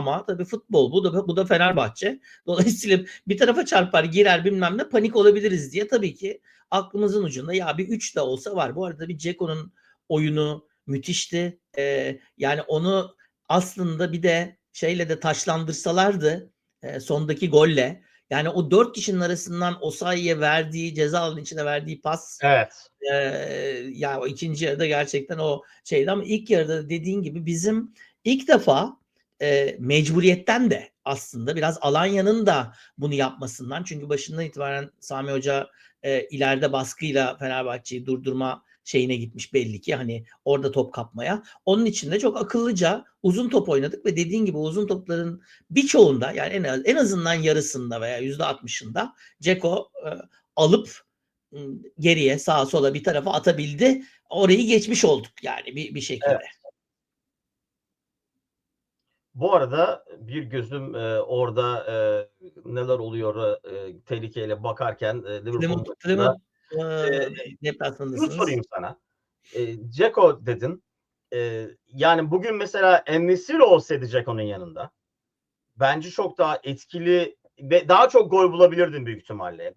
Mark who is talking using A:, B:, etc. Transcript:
A: Ama tabii futbol bu da bu da Fenerbahçe. Dolayısıyla bir tarafa çarpar girer bilmem ne panik olabiliriz diye tabii ki aklımızın ucunda ya bir 3 de olsa var. Bu arada bir Ceko'nun oyunu müthişti. Ee, yani onu aslında bir de şeyle de taşlandırsalardı e, sondaki golle yani o dört kişinin arasından Osayi'ye verdiği ceza alanının içine verdiği pas
B: Evet.
A: ee, ya o ikinci yarıda gerçekten o şeydi ama ilk yarıda dediğin gibi bizim ilk defa e, mecburiyetten de aslında biraz Alanya'nın da bunu yapmasından çünkü başından itibaren Sami Hoca e, ileride baskıyla Fenerbahçe'yi durdurma şeyine gitmiş belli ki hani orada top kapmaya. Onun için de çok akıllıca uzun top oynadık ve dediğin gibi uzun topların birçoğunda yani en, az, en azından yarısında veya yüzde altmışında Ceko e, alıp geriye sağa sola bir tarafa atabildi. Orayı geçmiş olduk yani bir, bir şekilde.
B: Evet. Bu arada bir gözüm e, orada e, neler oluyor e, tehlikeyle bakarken e, Liverpool
A: Plymouth e,
B: şunu sorayım sana. E, Ceko dedin. E, yani bugün mesela Enesiri olsaydı Ceko'nun yanında bence çok daha etkili ve daha çok gol bulabilirdin büyük ihtimalle.